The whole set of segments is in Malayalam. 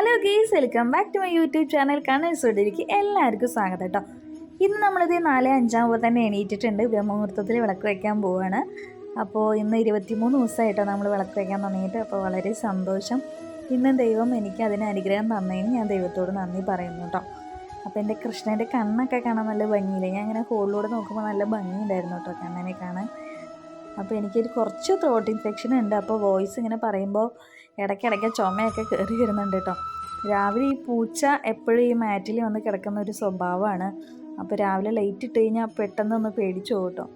Hello guys welcome back to my YouTube channel. കണ്ണൻസോടിരിക്കും എല്ലാവർക്കും സ്വാഗതം കേട്ടോ. ഇന്ന് നമ്മളിത് നാല് അഞ്ചാകുമ്പോൾ തന്നെ എണീറ്റിട്ടുണ്ട്. ബ്രഹ്മമുഹൂർത്തത്തിൽ വിളക്ക് വയ്ക്കാൻ പോവുകയാണ് അപ്പോൾ ഇന്ന് ഇരുപത്തിമൂന്ന് ദിവസമായിട്ടോ നമ്മൾ വിളക്ക് വയ്ക്കാൻ തുടങ്ങിയിട്ട്. അപ്പോൾ വളരെ സന്തോഷം. ഇന്ന് ദൈവം എനിക്ക് അതിന് അനുഗ്രഹം തന്നതിന് ഞാൻ ദൈവത്തോട് നന്ദി പറയുന്നു കേട്ടോ. അപ്പോൾ എന്റെ കൃഷ്ണന്റെ കണ്ണൊക്കെ കാണാൻ നല്ല ഭംഗിയില്ല? ഞാൻ ഇങ്ങനെ ഹോളിലൂടെ നോക്കുമ്പോൾ നല്ല ഭംഗിയുണ്ടായിരുന്നു കേട്ടോ കണ്ണനെ കാണാൻ. അപ്പോൾ എനിക്കൊരു കുറച്ച് ത്രോട്ട് ഇൻഫെക്ഷൻ ഉണ്ട്. അപ്പോൾ വോയിസ് ഇങ്ങനെ പറയുമ്പോൾ ഇടയ്ക്കിടയ്ക്ക് ചുമയൊക്കെ കയറി വരുന്നുണ്ട് കേട്ടോ. രാവിലെ ഈ പൂച്ച എപ്പോഴും ഈ മാറ്റിൽ വന്ന് കിടക്കുന്ന ഒരു സ്വഭാവമാണ്. അപ്പോൾ രാവിലെ ലൈറ്റ് ഇട്ട് കഴിഞ്ഞാൽ പെട്ടെന്ന് ഒന്ന് പേടിച്ചു കേട്ടോ.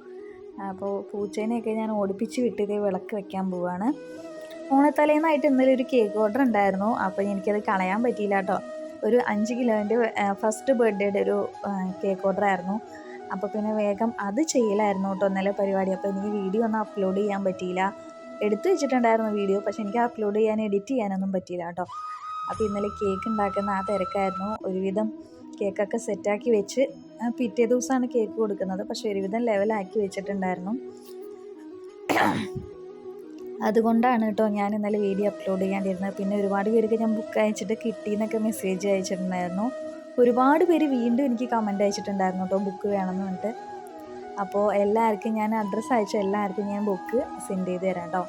അപ്പോൾ പൂച്ചേനെയൊക്കെ ഞാൻ ഓടിപ്പിച്ച് വിട്ടിതേ വിളക്ക് വെക്കാൻ പോവുകയാണ് ഓണത്തലേന്നായിട്ട് ഇന്നലെ ഒരു കേക്ക് ഓർഡർ ഉണ്ടായിരുന്നു. അപ്പോൾ എനിക്കത് കളയാൻ പറ്റിയില്ല കേട്ടോ. ഒരു അഞ്ച് കിലോന്റെ ഫസ്റ്റ് ബർത്ത്ഡേയുടെ ഒരു കേക്ക് ഓർഡർ ആയിരുന്നു. അപ്പോൾ പിന്നെ വേഗം അത് ചെയ്യലായിരുന്നു കേട്ടോ ഇന്നലെ പരിപാടി. അപ്പോൾ എനിക്ക് വീഡിയോ ഒന്നും അപ്ലോഡ് ചെയ്യാൻ പറ്റിയില്ല. എടുത്തു വെച്ചിട്ടുണ്ടായിരുന്നു വീഡിയോ പക്ഷെ എനിക്ക് അപ്ലോഡ് ചെയ്യാൻ എഡിറ്റ് ചെയ്യാനൊന്നും പറ്റിയില്ല കേട്ടോ. അപ്പോൾ ഇന്നലെ കേക്ക് ഉണ്ടാക്കുന്ന ആ തിരക്കായിരുന്നു. ഒരുവിധം കേക്കൊക്കെ സെറ്റാക്കി വെച്ച് പിറ്റേ ദിവസമാണ് കേക്ക് കൊടുക്കുന്നത്. പക്ഷെ ഒരുവിധം ലെവലാക്കി വെച്ചിട്ടുണ്ടായിരുന്നു. അതുകൊണ്ടാണ് കേട്ടോ ഞാൻ ഇന്നലെ വീഡിയോ അപ്ലോഡ് ചെയ്യാണ്ടിരുന്നത്. പിന്നെ ഒരുപാട് പേർക്ക് ഞാൻ ബുക്ക് അയച്ചിട്ട് കിട്ടിയെന്നൊക്കെ മെസ്സേജ് അയച്ചിട്ടുണ്ടായിരുന്നു. ഒരുപാട് പേര് വീണ്ടും എനിക്ക് കമന്റ് അയച്ചിട്ടുണ്ടായിരുന്നു കേട്ടോ ബുക്ക് വേണമെന്ന് പറഞ്ഞിട്ട്. അപ്പോൾ എല്ലാവർക്കും ഞാൻ അഡ്രസ്സ് അയച്ച എല്ലാവർക്കും ഞാൻ ബുക്ക് സെൻഡ് ചെയ്ത് തരാം കേട്ടോ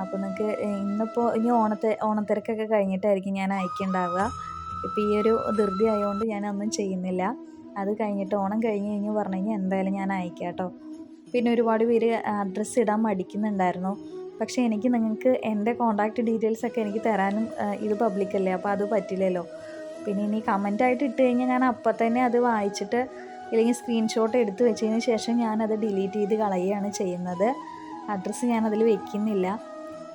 അപ്പോൾ നിങ്ങൾക്ക് ഇന്നിപ്പോൾ ഇനി ഓണത്തെ ഓണത്തിരക്കൊക്കെ കഴിഞ്ഞിട്ടായിരിക്കും ഞാൻ അയക്കുന്നുണ്ടാവുക ഇപ്പോൾ ഈ ഒരു ധൃതി ആയതുകൊണ്ട് ഞാൻ ഒന്നും ചെയ്യുന്നില്ല. അത് കഴിഞ്ഞിട്ട് ഓണം കഴിഞ്ഞ് കഴിഞ്ഞ് പറഞ്ഞു കഴിഞ്ഞാൽ എന്തായാലും ഞാൻ അയക്കാം കേട്ടോ പിന്നെ ഒരുപാട് പേര് അഡ്രസ്സ് ഇടാൻ മടിക്കുന്നുണ്ടായിരുന്നു. പക്ഷേ എനിക്ക് നിങ്ങൾക്ക് എന്റെ കോൺടാക്റ്റ് ഡീറ്റെയിൽസ് ഒക്കെ എനിക്ക് തരാനും ഇത് പബ്ലിക്കല്ലേ അപ്പോൾ അത് പറ്റില്ലല്ലോ. പിന്നെ ഇനി കമന്റായിട്ട് ഇട്ട് കഴിഞ്ഞാൽ ഞാൻ അപ്പം തന്നെ അത് വായിച്ചിട്ട് ഇല്ലെങ്കിൽ സ്ക്രീൻഷോട്ട് എടുത്ത് വെച്ചതിന് ശേഷം ഞാനത് ഡിലീറ്റ് ചെയ്ത് കളയുകയാണ് ചെയ്യുന്നത്. അഡ്രസ്സ് ഞാനതിൽ വെക്കുന്നില്ല.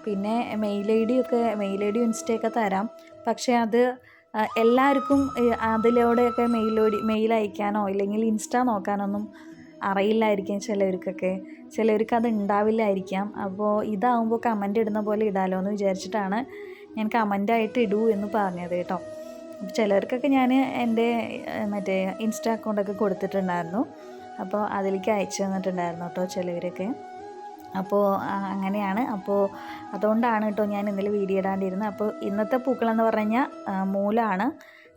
പിന്നെ മെയിൽ ഐ ഡി ഒക്കെ മെയിൽ ഐ ഡി ഇൻസ്റ്റയൊക്കെ തരാം. പക്ഷേ അത് എല്ലാവർക്കും അതിലൂടെയൊക്കെ മെയിൽ ഐ മെയിൽ അയക്കാനോ ഇല്ലെങ്കിൽ ഇൻസ്റ്റ നോക്കാനൊന്നും അറിയില്ലായിരിക്കും ചിലർക്കൊക്കെ ചിലവർക്ക് അത് ഉണ്ടാവില്ലായിരിക്കാം. അപ്പോൾ ഇതാവുമ്പോൾ കമന്റ് ഇടുന്ന പോലെ ഇടാലോ എന്ന് വിചാരിച്ചിട്ടാണ് ഞാൻ കമന്റായിട്ട് ഇടൂ എന്ന് പറഞ്ഞത് കേട്ടോ. ചിലർക്കൊക്കെ ഞാൻ എന്റെ മറ്റേ ഇൻസ്റ്റ അക്കൗണ്ടൊക്കെ കൊടുത്തിട്ടുണ്ടായിരുന്നു. അപ്പോൾ അതിലേക്ക് അയച്ചു തന്നിട്ടുണ്ടായിരുന്നു കേട്ടോ ചിലവരൊക്കെ. അപ്പോൾ അങ്ങനെയാണ്. അപ്പോൾ അതുകൊണ്ടാണ് കേട്ടോ ഞാൻ ഇന്നലെ വീഡിയോ ഇടാണ്ടിരുന്നത്. അപ്പോൾ ഇന്നത്തെ പൂക്കളെന്ന് പറഞ്ഞു കഴിഞ്ഞാൽ മൂലാണ്.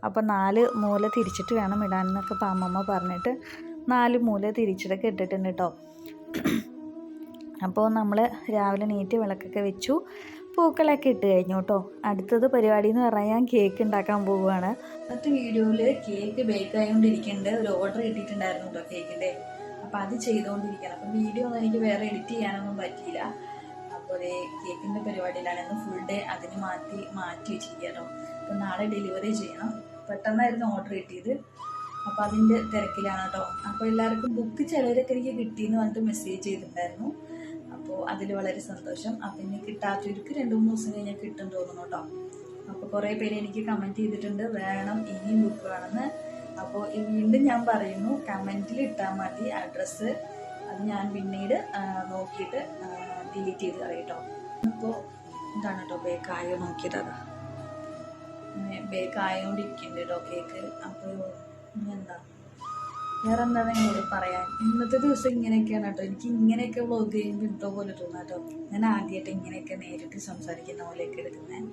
അപ്പോൾ നാല് മൂല തിരിച്ചിട്ട് വേണം ഇടാൻ എന്നൊക്കെ പാമ്മമ്മ പറഞ്ഞിട്ട് നാല് മൂല തിരിച്ചിട്ടൊക്കെ ഇട്ടിട്ടുണ്ട് കേട്ടോ. അപ്പോൾ നമ്മൾ രാവിലെ നീറ്റ് വിളക്കൊക്കെ വെച്ചു. പൂക്കളൊക്കെ ഇട്ട് കഴിഞ്ഞു കേട്ടോ. അടുത്തത് പരിപാടി എന്ന് പറഞ്ഞാൽ ഞാൻ കേക്ക് ഉണ്ടാക്കാൻ പോവുകയാണ് മറ്റു വീഡിയോയിൽ കേക്ക് ബേക്ക് ആയതുകൊണ്ടിരിക്കുന്നുണ്ട് ഒരു ഓർഡർ കിട്ടിയിട്ടുണ്ടായിരുന്നു കേട്ടോ കേക്കിന്റെ അപ്പോൾ അത് ചെയ്തുകൊണ്ടിരിക്കുകയാണ് അപ്പോൾ വീഡിയോ ഒന്നും എനിക്ക് വേറെ എഡിറ്റ് ചെയ്യാനൊന്നും പറ്റിയില്ല. അപ്പോൾ കേക്കിന്റെ പരിപാടിയിലാണ് ഇന്ന് ഫുൾ ഡേ അതിന് മാറ്റി മാറ്റി വെച്ചിരിക്കുക കേട്ടോ അപ്പോൾ നാളെ ഡെലിവറി ചെയ്യണം. പെട്ടെന്നായിരുന്നു ഓർഡർ കിട്ടിയത്. അപ്പോൾ അതിന്റെ തിരക്കിലാണ് കേട്ടോ അപ്പോൾ എല്ലാവർക്കും ബുക്ക് ചിലരൊക്കെ എനിക്ക് കിട്ടിയെന്ന് പറഞ്ഞിട്ട് മെസ്സേജ് ചെയ്തിട്ടുണ്ടായിരുന്നു. അപ്പോൾ അതിൽ വളരെ സന്തോഷം. അപ്പം ഇനി കിട്ടാത്തവർക്ക് രണ്ട് മൂന്ന് ദിവസം കഴിഞ്ഞാൽ കിട്ടും തോന്നുന്നു കേട്ടോ അപ്പോൾ കുറേ പേര് എനിക്ക് കമന്റ് ചെയ്തിട്ടുണ്ട്. വേണം ഇനിയും ബുക്ക് വേണമെന്ന് അപ്പോൾ വീണ്ടും ഞാൻ പറയുന്നു കമന്റിൽ ഇട്ടാൽ മതി അഡ്രസ്സ് അത് ഞാൻ പിന്നീട് നോക്കിയിട്ട് ഡിലീറ്റ് ചെയ്ത് കളയും കേട്ടോ അപ്പോൾ എന്താണ് കേട്ടോ ബേക്കായോ നോക്കിയത് അതാ. ബേക്ക് ആയോണ്ടിരിക്കുന്നുണ്ട് കേട്ടോ കേക്ക് അപ്പോൾ വേറെ എന്താണ് എന്നോട് പറയാൻ. ഇന്നത്തെ ദിവസം ഇങ്ങനെയൊക്കെയാണ് കേട്ടോ. എനിക്ക് ഇങ്ങനെയൊക്കെ വ്ളോഗ് ചെയ്യുമ്പോൾ ഇട്ടോ പോലെ തോന്നാം കേട്ടോ. ഞാൻ ആദ്യമായിട്ട് ഇങ്ങനെയൊക്കെ നേരിട്ട് സംസാരിക്കുന്ന പോലെയൊക്കെ എടുക്കുന്നത്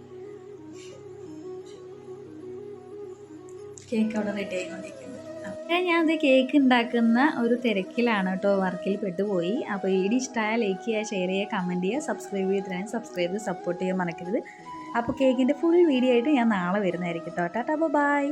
കേക്ക് അവിടെ റെഡി ആയിക്കൊണ്ടിരിക്കുന്നത് അപ്പം ഞാൻ അത് കേക്ക് ഉണ്ടാക്കുന്ന ഒരു തിരക്കിലാണ് കേട്ടോ. വർക്കിൽ പെട്ടുപോയി. അപ്പോൾ വീഡിയോ ഇഷ്ടമായ ലൈക്ക് ചെയ്യുക ഷെയർ ചെയ്യുക കമന്റ് ചെയ്യുക സബ്സ്ക്രൈബ് ചെയ്ത് തരാൻ സബ്സ്ക്രൈബ് ചെയ്ത് സപ്പോർട്ട് ചെയ്യാൻ മറക്കരുത്. അപ്പോൾ കേക്കിന്റെ ഫുൾ വീഡിയോ ആയിട്ട് ഞാൻ നാളെ വരുന്നതായിരിക്കും കേട്ടോ. Tata bye